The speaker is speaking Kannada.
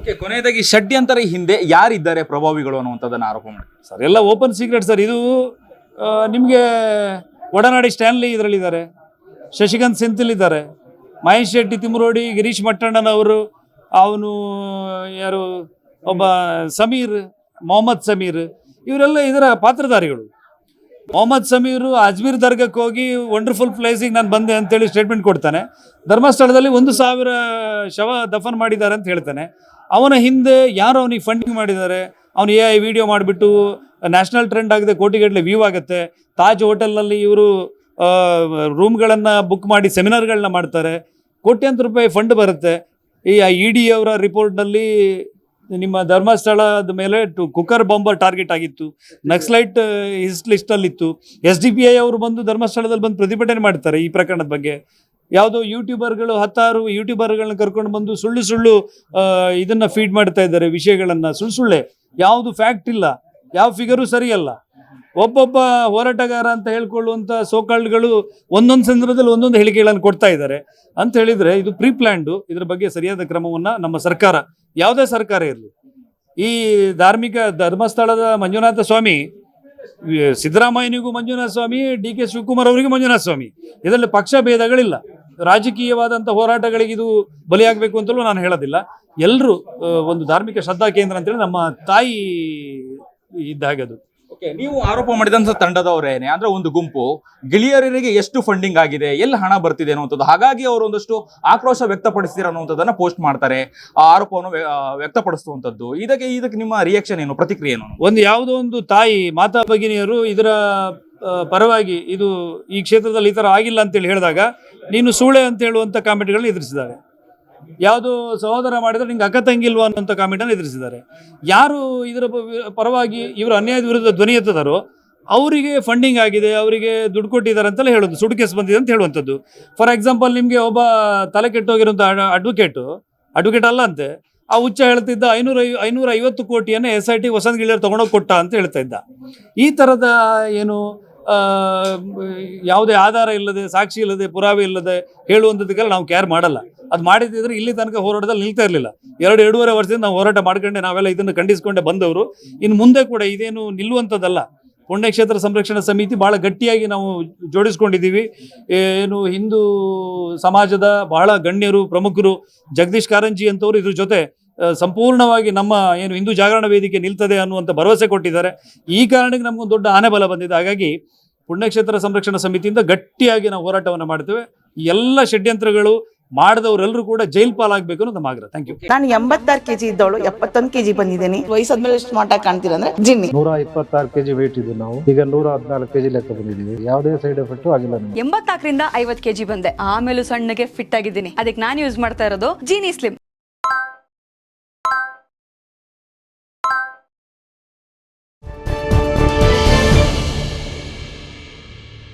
ಓಕೆ, ಕೊನೆಯದಾಗಿ ಷಡ್ಯಂತರ ಹಿಂದೆ ಯಾರಿದ್ದಾರೆ ಪ್ರಭಾವಿಗಳು ಅನ್ನುವಂಥದ್ದನ್ನು ಆರೋಪ ಮಾಡಿ ಸರ್, ಎಲ್ಲ ಓಪನ್ ಸೀಕ್ರೆಟ್ ಸರ್, ಇದು ನಿಮಗೆ ಒಡನಾಡಿ ಸ್ಟ್ಯಾನ್ಲಿ ಇದರಲ್ಲಿದ್ದಾರೆ, ಶಶಿಕಾಂತ್ ಸೆಂಥಿಲ್ ಇದ್ದಾರೆ ಮಹೇಶ್ ಶೆಟ್ಟಿ ತಿಮ್ಮರೋಡಿ, ಗಿರೀಶ್ ಮಟ್ಟಣ್ಣನವರು, ಅವನು, ಯಾರು, ಒಬ್ಬ ಸಮೀರ್, ಮೊಹಮ್ಮದ್ ಸಮೀರ್, ಇವರೆಲ್ಲ ಇದರ ಪಾತ್ರಧಾರಿಗಳು. ಮೊಹಮ್ಮದ್ ಸಮೀರು ಅಜ್ಮೀರ್ ದರ್ಗಕ್ಕೆ ಹೋಗಿ ವಂಡರ್ಫುಲ್ ಪ್ಲೇಸಿಗೆ ನಾನು ಬಂದೆ ಅಂತೇಳಿ ಸ್ಟೇಟ್ಮೆಂಟ್ ಕೊಡ್ತಾನೆ. ಧರ್ಮಸ್ಥಳದಲ್ಲಿ ಒಂದು ಸಾವಿರ ಶವ ದಫನ್ ಮಾಡಿದ್ದಾರೆ ಅಂತ ಹೇಳ್ತಾನೆ. ಅವನ ಹಿಂದೆ ಯಾರು ಅವನಿಗೆ ಫಂಡಿಂಗ್ ಮಾಡಿದ್ದಾರೆ. ಅವನು ಎ ಐ ವಿಡಿಯೋ ಮಾಡಿಬಿಟ್ಟು ನ್ಯಾಷನಲ್ ಟ್ರೆಂಡ್ ಆಗಿದೆ, ಕೋಟಿಗಟ್ಟಲೆ ವ್ಯೂ ಆಗುತ್ತೆ. ತಾಜ್ ಹೋಟೆಲ್ನಲ್ಲಿ ಇವರು ರೂಮ್ಗಳನ್ನು ಬುಕ್ ಮಾಡಿ ಸೆಮಿನಾರ್ಗಳನ್ನ ಮಾಡ್ತಾರೆ. ಕೋಟ್ಯಾಂತರ ರೂಪಾಯಿ ಫಂಡ್ ಬರುತ್ತೆ. ಈ ಇ ಡಿ ಅವರ ರಿಪೋರ್ಟ್ನಲ್ಲಿ ನಿಮ್ಮ ಧರ್ಮಸ್ಥಳದ ಮೇಲೆ ಕುಕ್ಕರ್ ಬಾಂಬರ್ ಟಾರ್ಗೆಟ್ ಆಗಿತ್ತು. ನಕ್ಸಲೈಟ್ ಹಿಸ್ ಲಿಸ್ಟಲ್ಲಿತ್ತು ಎಸ್ ಡಿ ಪಿ ಐ ಅವರು ಬಂದು ಧರ್ಮಸ್ಥಳದಲ್ಲಿ ಬಂದು ಪ್ರತಿಭಟನೆ ಮಾಡ್ತಾರೆ ಈ ಪ್ರಕರಣದ ಬಗ್ಗೆ. ಯಾವುದೋ ಯೂಟ್ಯೂಬರ್ಗಳು ಹತ್ತಾರು ಯೂಟ್ಯೂಬರ್ಗಳನ್ನ ಕರ್ಕೊಂಡು ಬಂದು ಸುಳ್ಳು ಸುಳ್ಳು ಇದನ್ನು ಫೀಡ್ ಮಾಡ್ತಾ ಇದ್ದಾರೆ ವಿಷಯಗಳನ್ನು. ಸುಳ್ಳು ಸುಳ್ಳೆ. ಯಾವುದು ಫ್ಯಾಕ್ಟ್ ಇಲ್ಲ. ಯಾವ ಫಿಗರು ಸರಿಯಲ್ಲ. ಒಬ್ಬೊಬ್ಬ ಹೋರಾಟಗಾರ ಅಂತ ಹೇಳ್ಕೊಳ್ಳುವಂಥ ಸೋಕಾಲ್ಡ್ಗಳು ಒಂದೊಂದು ಸಂದರ್ಭದಲ್ಲಿ ಒಂದೊಂದು ಹೇಳಿಕೆಗಳನ್ನು ಕೊಡ್ತಾ ಇದ್ದಾರೆ. ಅಂತ ಹೇಳಿದ್ರೆ ಇದು ಪ್ರೀ ಪ್ಲ್ಯಾಂಡು ಇದ್ರ ಬಗ್ಗೆ ಸರಿಯಾದ ಕ್ರಮವನ್ನು ನಮ್ಮ ಸರ್ಕಾರ, ಯಾವುದೇ ಸರ್ಕಾರ ಇರಲಿ. ಈ ಧಾರ್ಮಿಕ ಧರ್ಮಸ್ಥಳದ ಮಂಜುನಾಥ ಸ್ವಾಮಿ, ಸಿದ್ದರಾಮಯ್ಯನಿಗೂ ಮಂಜುನಾಥ ಸ್ವಾಮಿ, ಡಿ ಕೆ ಶಿವಕುಮಾರ್ ಅವರಿಗೂ ಮಂಜುನಾಥ ಸ್ವಾಮಿ. ಇದರಲ್ಲಿ ಪಕ್ಷ ಭೇದಗಳಿಲ್ಲ. ರಾಜಕೀಯವಾದಂಥ ಹೋರಾಟಗಳಿಗೆ ಇದು ಬಲಿಯಾಗಬೇಕು ಅಂತಲೂ ನಾನು ಹೇಳೋದಿಲ್ಲ. ಎಲ್ಲರೂ ಒಂದು ಧಾರ್ಮಿಕ ಶ್ರದ್ಧಾ ಕೇಂದ್ರ ಅಂತೇಳಿ ನಮ್ಮ ತಾಯಿ ಇದ್ದ ಹಾಗೆ ಅದು. ಓಕೆ ನೀವು ಆರೋಪ ಮಾಡಿದಂಥ ತಂಡದವರೇನೆ ಅಂದ್ರೆ ಒಂದು ಗುಂಪು ಗಿಳಿಯರಿಗೆ ಎಷ್ಟು ಫಂಡಿಂಗ್ ಆಗಿದೆ ಎಲ್ಲಿ ಹಣ ಬರ್ತಿದೆ ಅನ್ನುವಂಥದ್ದು ಹಾಗಾಗಿ ಅವರು ಒಂದಷ್ಟು ಆಕ್ರೋಶ ವ್ಯಕ್ತಪಡಿಸ್ತೀರ ಅನ್ನುವಂಥದ್ದನ್ನ ಪೋಸ್ಟ್ ಮಾಡ್ತಾರೆ. ಆ ಆರೋಪವನ್ನು ವ್ಯಕ್ತಪಡಿಸುವಂಥದ್ದು. ಇದಕ್ಕೆ ಇದಕ್ಕೆ ನಿಮ್ಮ ರಿಯಾಕ್ಷನ್ ಏನು ಪ್ರತಿಕ್ರಿಯೆ ಏನು? ಒಂದು ಯಾವುದೋ ಒಂದು ತಾಯಿ ಮಾತಾ ಭಗಿನಿಯರು ಇದರ ಪರವಾಗಿ ಇದು ಈ ಕ್ಷೇತ್ರದಲ್ಲಿ ಈ ಥರ ಆಗಿಲ್ಲ ಅಂತೇಳಿ ಹೇಳಿದಾಗ ನೀನು ಸೂಳೆ ಅಂತ ಹೇಳುವಂಥ ಕಾಮೆಂಟ್ಗಳನ್ನ ಎದುರಿಸಿದ್ದಾರೆ. ಯಾವುದು ಸಹೋದರ ಮಾಡಿದ್ರೆ ನಿಂಗೆ ಅಕ್ಕ ತಂಗಿಲ್ವಾ ಅನ್ನುವಂಥ ಕಾಮೆಂಟನ್ನು ಎದುರಿಸಿದ್ದಾರೆ. ಯಾರು ಇದರ ಪರವಾಗಿ ಇವರು ಅನ್ಯಾಯದ ವಿರುದ್ಧ ಧ್ವನಿ ಎತ್ತದಾರೋ ಅವರಿಗೆ ಫಂಡಿಂಗ್ ಆಗಿದೆ, ಅವರಿಗೆ ದುಡ್ಡು ಕೊಟ್ಟಿದ್ದಾರೆ ಅಂತೆಲ್ಲ ಹೇಳೋದು ಸುಡು ಕೇಸ್ ಬಂದಿದೆ ಅಂತ ಹೇಳುವಂಥದ್ದು. ಫಾರ್ ಎಕ್ಸಾಂಪಲ್ ನಿಮಗೆ ಒಬ್ಬ ತಲೆ ಕೆಟ್ಟೋಗಿರುವಂಥ ಅಡ್ವೊಕೇಟು ಅಡ್ವೊಕೇಟ್ ಅಲ್ಲ ಅಂತೆ, ಆ ಹುಚ್ಚ ಹೇಳ್ತಿದ್ದ ಐನೂರ ಐನೂರ ಐವತ್ತು ಕೋಟಿಯನ್ನು S I T Vasantha Giliyar ತೊಗೊಂಡೋಗಿ ಕೊಟ್ಟ ಅಂತ ಹೇಳ್ತಾ ಇದ್ದ. ಈ ಥರದ ಏನು ಯಾವುದೇ ಆಧಾರ ಇಲ್ಲದೆ, ಸಾಕ್ಷಿ ಇಲ್ಲದೆ, ಪುರಾವೆ ಇಲ್ಲದೆ ಹೇಳುವಂಥದ್ದಕ್ಕೆಲ್ಲ ನಾವು ಕೇರ್ ಮಾಡಲ್ಲ. ಅದು ಮಾಡಿದ್ರೆ ಇಲ್ಲಿ ತನಕ ಹೋರಾಟದಲ್ಲಿ ನಿಲ್ತಾ ಇರಲಿಲ್ಲ. ಎರಡು, ಎರಡೂವರೆ ವರ್ಷದಿಂದ ನಾವು ಹೋರಾಟ ಮಾಡ್ಕೊಂಡೆ ನಾವೆಲ್ಲ ಇದನ್ನು ಖಂಡಿಸ್ಕೊಂಡೆ ಬಂದವರು. ಇನ್ನು ಮುಂದೆ ಕೂಡ ಇದೇನು ನಿಲ್ಲುವಂಥದ್ದಲ್ಲ. ಪುಣ್ಯಕ್ಷೇತ್ರ ಸಂರಕ್ಷಣಾ ಸಮಿತಿ ಬಹಳ ಗಟ್ಟಿಯಾಗಿ ನಾವು ಜೋಡಿಸ್ಕೊಂಡಿದ್ದೀವಿ. ಏನು ಹಿಂದೂ ಸಮಾಜದ ಬಹಳ ಗಣ್ಯರು, ಪ್ರಮುಖರು ಜಗದೀಶ್ ಕಾರಂಜಿ ಅಂತವರು ಇದ್ರ ಜೊತೆ ಸಂಪೂರ್ಣವಾಗಿ ನಮ್ಮ ಏನು ಹಿಂದೂ ಜಾಗರಣ ವೇದಿಕೆ ನಿಲ್ತದೆ ಅನ್ನುವಂಥ ಭರವಸೆ ಕೊಟ್ಟಿದ್ದಾರೆ. ಈ ಕಾರಣಕ್ಕೆ ನಮಗೊಂದು ದೊಡ್ಡ ಆನೆಬಲ ಬಂದಿದೆ. ಹಾಗಾಗಿ ಪುಣ್ಯಕ್ಷೇತ್ರ ಸಂರಕ್ಷಣಾ ಸಮಿತಿಯಿಂದ ಗಟ್ಟಿಯಾಗಿ ನಾವು ಹೋರಾಟವನ್ನು ಮಾಡ್ತೇವೆ. ಎಲ್ಲ ಷಡ್ಯಂತ್ರಗಳು ಮಾಡಿದವರೆಲ್ಲರೂ ಕೂಡ ಜೈಲ್ ಪಾಲಾಗಬೇಕು ಅನ್ನೋದು ನಮ್ಮ ಆಗ್ರಹ. ಥ್ಯಾಂಕ್ ಯು ನಾನು ಎಂಬತ್ತಾರು ಕೆಜಿ ಇದ್ದವಳು. ಎಪ್ಪತ್ತೊಂದು ಕೆಜಿ ಬಂದಿದ್ದೀನಿ. ವಯಸ್ಸಾದ್ಮೇಲೆ ಎಷ್ಟು ಮಾಟ ಕಾಣ್ತೀರಾ ಅಂದ್ರೆ ಜಿನ್ನಿ. ನೂರ ಇಪ್ಪತ್ತಾರು ಕೆಜಿ ವೇಟ್ ಇದ್ದು ನಾವು. ಈಗ ನೂರ ಹದಿನಾಲ್ಕು ಕೆಜಿ ಲೆಕ್ಕ ಬಂದಿದ್ದೀವಿ. ಯಾವುದೇ ಸೈಡ್ ಎಫೆಕ್ಟ್ ಆಗಿಲ್ಲ ಎಂಬತ್ನಾಲ್ಕರಿಂದ ಕೆ ಕೆಜಿ ಬಂದೆ. ಆಮೇಲೆ ಸಣ್ಣಗೆ ಫಿಟ್ ಆಗಿದ್ದೀನಿ. ಅದಕ್ಕೆ ನಾನು ಯೂಸ್ ಮಾಡ್ತಾ ಇರೋದು ಜೀನಿ ಸ್ಲಿಮ್